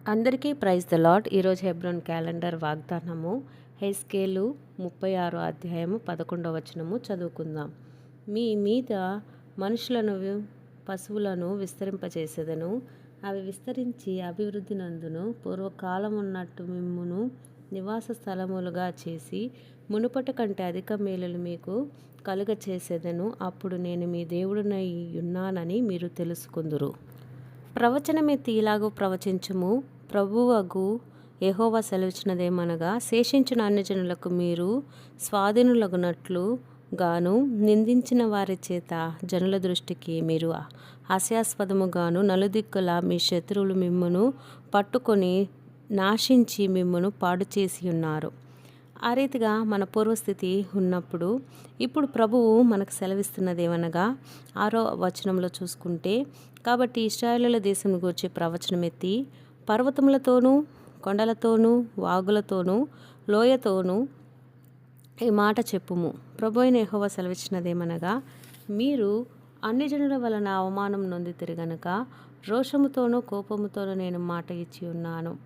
అందరికీ praise the lord ఈరోజు Hebron calendar వాగ్దానము హెస్కేలు ముప్పై ఆరో అధ్యాయము పదకొండవ వచనము చదువుకుందాం. మీ మీద మనుషులను పశువులను విస్తరింపచేసేదను అవి విస్తరించి అభివృద్ధి నందును పూర్వకాలం ఉన్నట్టు మిమ్మును నివాస స్థలములుగా చేసి మునుపటి కంటే అధిక మేలులు మీకు కలుగ చేసేదను అప్పుడు నేను మీ దేవుడునై ఉన్నానని మీరు తెలుసుకుందురు. ప్రవచనమెత్తి ఇలాగూ ప్రవచించుము. ప్రభువగు యహోవా సెలవిచ్చినదేమనగా శేషించిన అన్యజనులకు మీరు స్వాధీనులగునట్లు గాను నిందించిన వారి చేత జనుల దృష్టికి మీరు హాస్యాస్పదముగాను నలుదిక్కుల మీ శత్రువులు మిమ్మను పట్టుకొని నాశించి మిమ్మను పాడు చేసి ఉన్నారు. ఆ రీతిగా మన పూర్వస్థితి ఉన్నప్పుడు ఇప్పుడు ప్రభువు మనకు సెలవిస్తున్నది ఏమనగా ఆరో వచనంలో చూసుకుంటే కాబట్టి ఇస్రాయలుల దేశం గురించి ప్రవచనం ఎత్తి పర్వతములతోనూ కొండలతోనూ వాగులతోనూ లోయతోనూ ఈ మాట చెప్పుము. ప్రభు అయిన యహోవ సెలవిచ్చినదేమనగా మీరు అన్ని జనుల వలన అవమానం నొంది తిరగనక రోషముతోనూ కోపముతోనూ నేను మాట ఇచ్చి ఉన్నాను.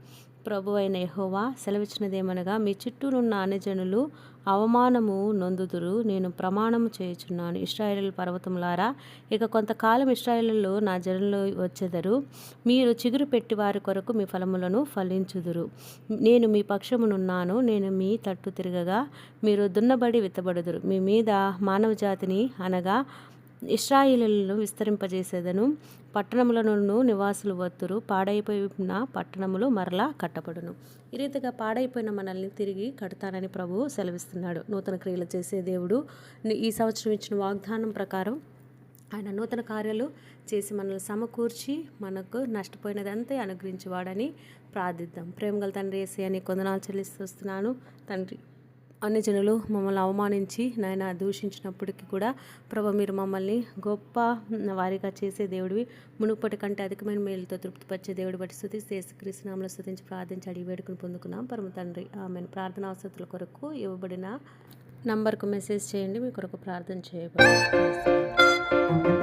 ప్రభు అయిన యహోవా సెలవిచ్చినదేమనగా మీ చుట్టూనున్న జనులు అవమానము నొందుదురు నేను ప్రమాణము చేయుచున్నాను. ఇస్రాయేల్ పర్వతములారా ఇక కొంతకాలం ఇస్రాయేల్లో నా జనులు వచ్చేదరు. మీరు చిగురు పెట్టి వారి కొరకు మీ ఫలములను ఫలించుదురు. నేను మీ పక్షమునున్నాను నేను మీ తట్టు తిరగగా మీరు దున్నబడి విత్తబడుదురు. మీ మీద మానవ జాతిని అనగా ఇస్రాయిలను విస్తరింపజేసేదను. పట్టణములను నివాసులు వత్తురు. పాడైపోయిన పట్టణములు మరలా కట్టబడును. ఈ రీతిగా పాడైపోయిన మనల్ని తిరిగి కడతానని ప్రభువు సెలవిస్తున్నాడు. నూతన క్రియలు చేసే దేవుడు ఈ సంవత్సరం ఇచ్చిన వాగ్దానం ప్రకారం ఆయన నూతన కార్యాలు చేసి మనల్ని సమకూర్చి మనకు నష్టపోయినదంతా అనుగ్రహించేవాడని ప్రార్థిద్దాం. ప్రేమగల తండ్రి వేసి అని కొందనాలు చెల్లిస్తున్నాను తండ్రి. అన్ని జనులు మమ్మల్ని అవమానించి నాయన దూషించినప్పటికీ కూడా ప్రభ మీరు మమ్మల్ని గొప్ప వారిగా చేసే దేవుడివి. మునుపటి కంటే అధికమైన మేలుతో తృప్తిపరిచే దేవుడి బట్టి స్థుతి కృష్ణనామలో స్థుతించి ప్రార్థించి అడిగి వేడుకుని పొందుకున్నాం. పరమ తండ్రి ఆమె ప్రార్థన అవసరాల కొరకు ఇవ్వబడిన నంబర్కు మెసేజ్ చేయండి. మీ కొరకు ప్రార్థన చేయబడి